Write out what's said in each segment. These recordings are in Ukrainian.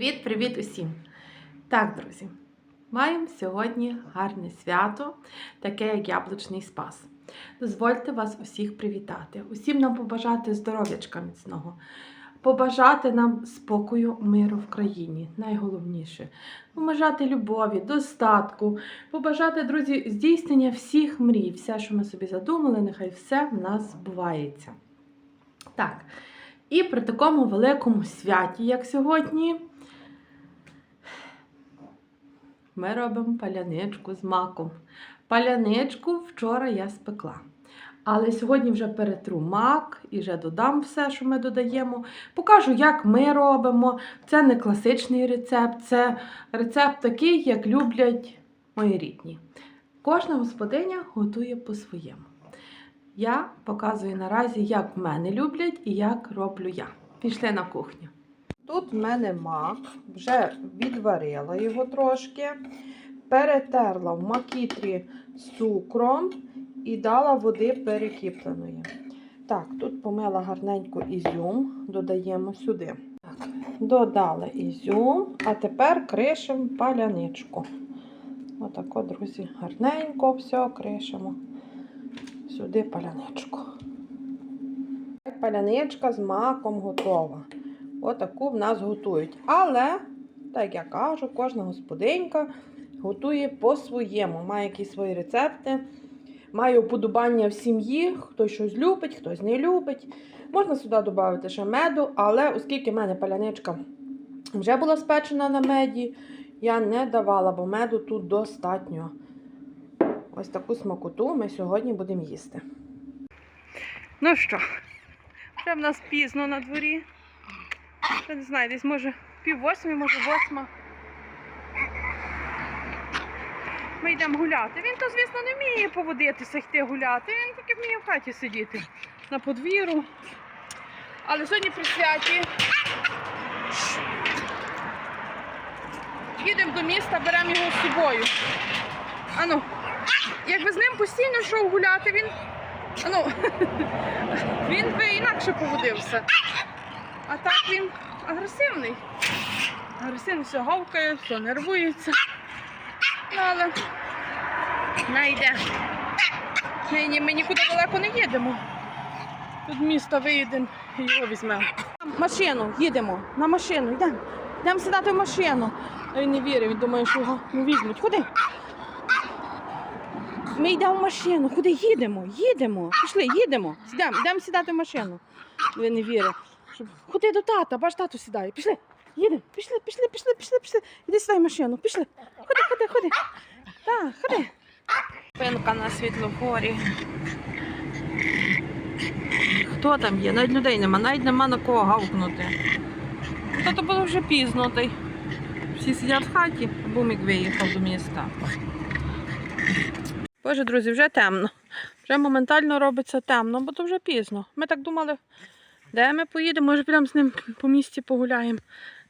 Привіт-привіт усім! Так, друзі, маємо сьогодні гарне свято, таке як Яблучний Спас. Дозвольте вас усіх привітати, усім нам побажати здоров'ячка міцного, побажати нам спокою, миру в країні, найголовніше. Побажати любові, достатку, побажати, друзі, здійснення всіх мрій, все, що ми собі задумали, нехай все в нас збувається. Так. І при такому великому святі, як сьогодні, ми робимо паляничку з маком. Паляничку вчора я спекла. Але сьогодні вже перетру мак і вже додам все, що ми додаємо. Покажу, як ми робимо. Це не класичний рецепт, це рецепт такий, як люблять мої рідні. Кожна господиня готує по-своєму. Я показую наразі, як мене люблять і як роблю я. Пішли на кухню. Тут в мене мак, вже відварила його трошки, перетерла в макітрі з цукром і дала води перекипленої. Так, тут помила гарненько ізюм, додаємо сюди. Так, додала ізюм, а тепер кришимо паляничку. Отако, друзі, гарненько все кришимо сюди паляничку. Паляничка з маком готова. Отаку в нас готують. Але, так я кажу, кожна господинька готує по-своєму. Має якісь свої рецепти, має уподобання в сім'ї, хтось щось любить, хтось не любить. Можна сюди додати ще меду, але оскільки в мене паляничка вже була спечена на меді, я не давала, бо меду тут достатньо. Ось таку смакоту ми сьогодні будемо їсти. Ну що, вже в нас пізно на дворі. Я не знаю, десь може пів восьми, може восьма. Ми йдемо гуляти. Він то, звісно, не вміє поводитися, йти гуляти. Він тільки вміє в хаті сидіти на подвір'ю. Але сьогодні при святі їдемо до міста, беремо його з собою. Ану, якби з ним постійно йшов гуляти, він. Ну, він би інакше поводився. А так він агресивний. Агресивний все гавкає, все нервується. Ну, але найде. Нині ми нікуди далеко не їдемо. Тут місто виїдемо і його візьмемо. Машину, їдемо, на машину, йдемо. Йдемо сідати в машину. Він не вірить, він думає, що його не візьмуть. Куди? Ми йдемо в машину. Куди їдемо? Їдемо. Пішли, їдемо. Сідемо, йдемо сідати в машину. Ви не вірите. Ходи до тата, бач тату сідає. Пішли. Їдемо. Пішли, пішли, пішли, пішли, пішли. Іди сідай в машину. Пішли. Ходи, ходи, ходи. Так, ходи. Пинка на світлофорі. Хто там є? Навіть людей нема, навіть нема на кого гавкнути. Та то вже пізно. Та всі сидять в хаті, бумік виїхав до міста. Боже, друзі, вже темно. Вже моментально робиться темно, бо то вже пізно. Ми так думали, де ми поїдемо, може підемо з ним по місті погуляємо.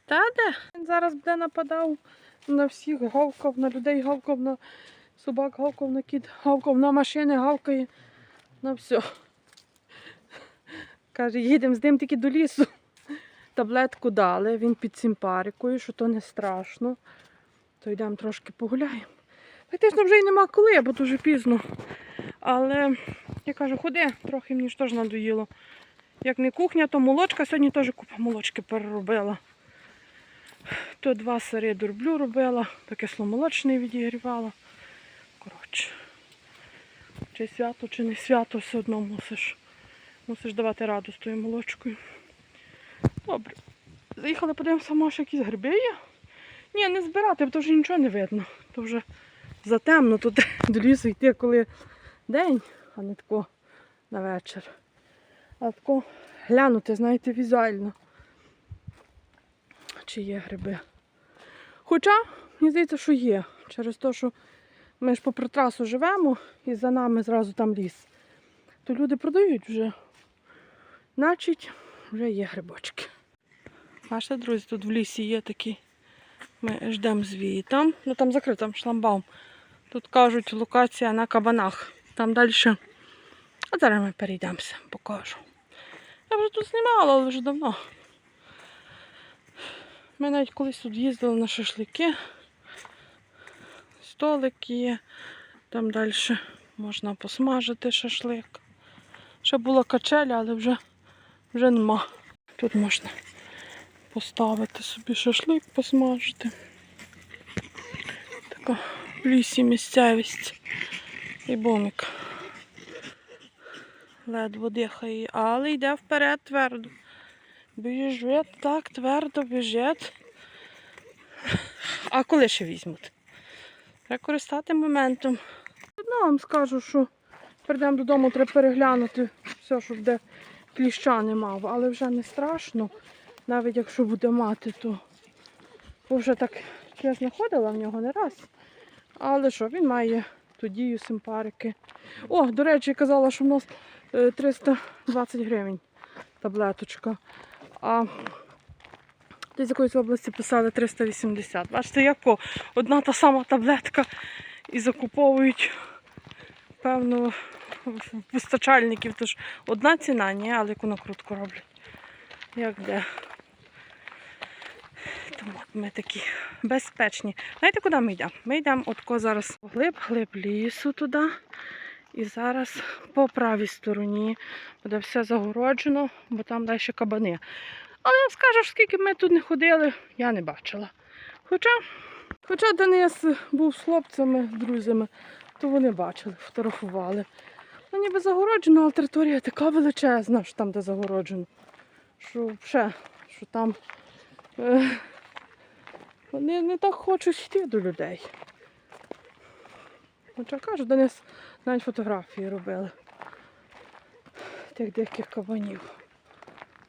Та де? Він зараз буде нападав на всіх, гавкав, на людей гавкав, на собак гавкав, на кіт гавкав, на машини гавкає, на все. Каже, їдемо з ним тільки до лісу. Таблетку дали, він під симпарикою, що то не страшно. То йдемо трошки погуляємо. Фактично вже й нема коли, бо дуже пізно. Але я кажу, ходи, трохи мені ж теж надоїло. Як не кухня, то молочка. Сьогодні теж купа молочки переробила. То два сири дурблю робила, то кисломолочний відігрівала. Коротше, чи свято, чи не свято, все одно мусиш. Мусиш давати раду з тою молочкою. Добре. Заїхали, подивимося, може якісь гриби є. Ні, не збирати, бо то вже нічого не видно. То вже затемно тут до лісу йти, коли день, а не тако на вечір. А тако глянути, знаєте, візуально, чи є гриби. Хоча, мені здається, що є. Через те, що ми ж попри трасу живемо і за нами зразу там ліс. То люди продають вже. Значить, вже є грибочки. Бачите, друзі, тут в лісі є такі. Ми ждемо звітом. Ну там закрито, там шламбаум. Тут кажуть локація на кабанах. Там далі. А зараз ми перейдемося, покажу. Я вже тут знімала, але вже давно. Ми навіть колись тут їздили на шашлики. Столик є. Там далі можна посмажити шашлик. Ще була качеля, але вже, вже нема. Тут можна поставити собі шашлик, посмажити. Така в лісі місцевість. І бомик. Ледве дихає, але йде вперед твердо. Біжить так твердо біжить. А коли ще візьмуть? Треба користати моментом. Одно вам скажу, що прийдемо додому, треба переглянути все, щоб де кліща не мав, але вже не страшно. Навіть якщо буде мати, то бо вже так я знаходила в нього не раз. Але що, він має ту дію симпарики. О, до речі, казала, що в нас е, 320 гривень таблеточка. А десь з якоїсь області писали 380. Бачите, яко? Одна та сама таблетка і закуповують, певно, постачальників. Тож одна ціна, ні, але яку накрутку роблять. Як де. Тому ми такі безпечні. Знаєте, куди ми йдемо? Ми йдемо отко зараз глиб, глиб лісу туди. І зараз по правій стороні буде все загороджено, бо там далі кабани. Але я скажу, скільки ми тут не ходили, я не бачила. Хоча, хоча Денис був з хлопцями, друзями, то вони бачили, фотографували. Ну, ніби загороджено, але територія така величезна, що там, де загороджено. Що ще, що там е, вони не так хочуть йти до людей. Хоча кажу, Денис навіть фотографії робили тих диких кабанів.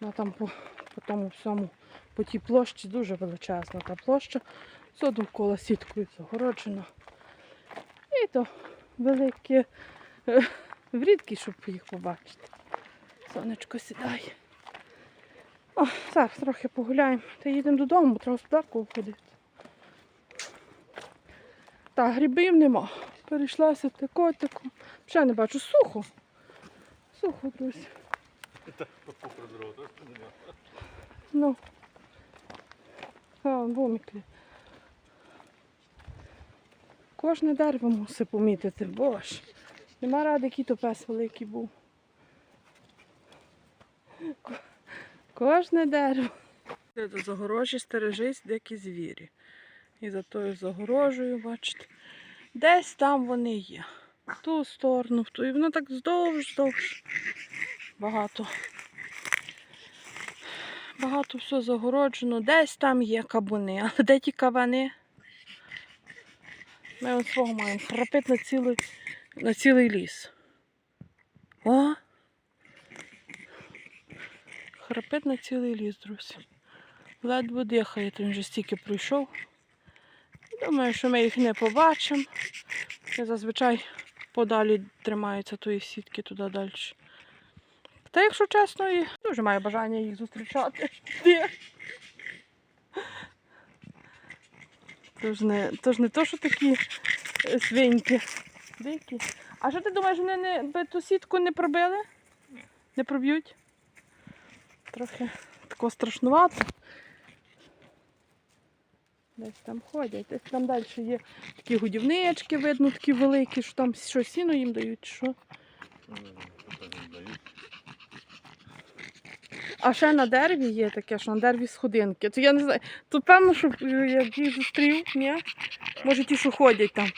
Ну, там по, по тому всьому, по тій площі дуже величезна та площа. Все довкола сіткою загороджено. І то велике, е, врідкі, щоб їх побачити. Сонечко сідає. О, зараз трохи погуляємо та їдемо додому, бо треба господарку обходити. Так, грибів нема. Перейшлася тако, тако. Ще не бачу, сухо. Сухо, друзі. Ну. А, воміклі. Кожне дерево мусить помітити, боже. Нема ради, який то пес великий був. Кожне дерево. Де до загорожі стережись дикі звірі. І за тою загорожею, бачите, десь там вони є. В ту сторону, в ту. І воно так здовж, здовж. Багато. Багато все загороджено. Десь там є кабуни. Але де ті кабани? Ми от свого маємо. Храпить на цілий, на цілий ліс. О! Храпить на цілий ліс, друзі. Ледве дихає, він вже стільки пройшов. Думаю, що ми їх не побачимо. І зазвичай подалі тримаються тої сітки туди далі. Та якщо чесно, і дуже маю бажання їх зустрічати. Тож не, тож не то, що такі е, свиньки. Дикі. А що ти думаєш, вони не, би ту сітку не пробили? Не проб'ють? Трохи тако страшнувато. Десь там ходять, десь там далі є такі годівнички, видно, такі великі, що там що сіно їм дають, що. А ще на дереві є таке, що на дереві сходинки. То я не знаю. То певно, щоб е, як їх зустрів, ні? Може ті, що ходять там,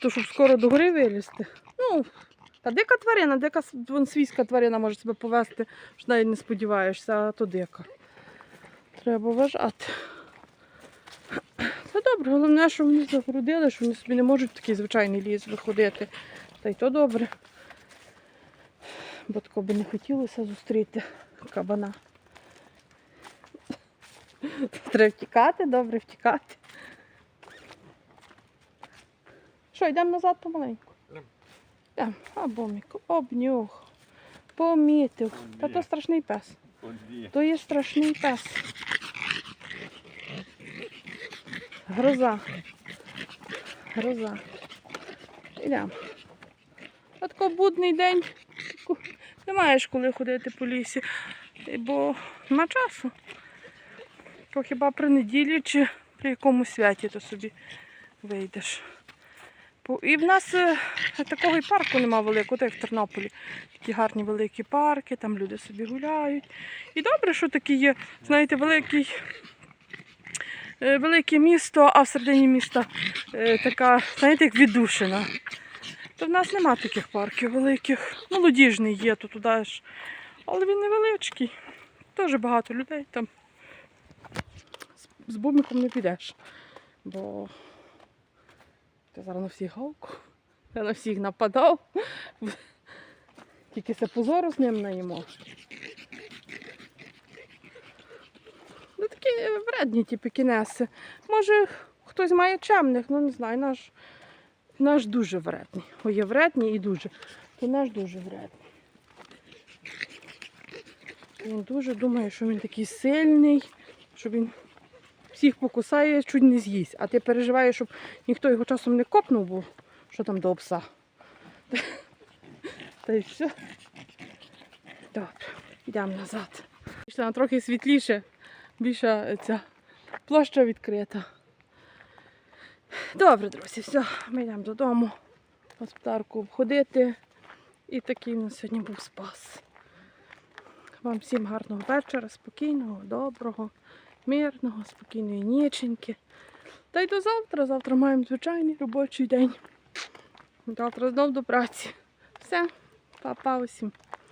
то щоб скоро до гори вилізти. Ну, та дика тварина, дика вон свійська тварина може себе повести, що навіть не сподіваєшся, а то дика. Треба вважати. Це добре, головне, що вони загородили, що вони собі не можуть в такий звичайний ліс виходити. Та й то добре. Бо такого би не хотілося зустріти кабана. Треба втікати, добре втікати. Що, йдемо назад помаленьку? Йдемо. А боміку, обнюх. Помітив. Та то страшний пес. То є страшний пес. Гроза. Гроза. Йдемо. Отко будний день. Не маєш коли ходити по лісі, бо нема часу. То хіба при неділі чи при якомусь святі то собі вийдеш. І в нас е, такого і парку нема великого, так як в Тернополі. Такі гарні великі парки, там люди собі гуляють. І добре, що такі є, знаєте, великий, велике місто, а всередині міста е, така, знаєте, як віддушина. То в нас нема таких парків великих. Молодіжний є, то туди ж. Але він невеличкий. Теж багато людей там. З бумиком не підеш. Бо ти зараз на всіх галку. Я на всіх нападав. Тільки це позору з ним наїмо. Такі вредні ті пекінеси. Може, хтось має чемних, ну не знаю, наш, наш дуже вредний. Ой, є вредний і дуже. То наш дуже вредний. Він дуже думає, що він такий сильний, що він всіх покусає, чуть не з'їсть. А ти переживаєш, щоб ніхто його часом не копнув, бо що там до пса. Та й все. Добре, йдемо назад. Пішла на трохи світліше, більша ця площа відкрита. Добре, друзі, все, ми йдемо додому, господарку обходити. І такий у нас сьогодні був спас. Вам всім гарного вечора, спокійного, доброго, мирного, спокійної ніченьки. Та й до завтра. Завтра маємо звичайний робочий день. Завтра знов до праці. Все, па-па усім.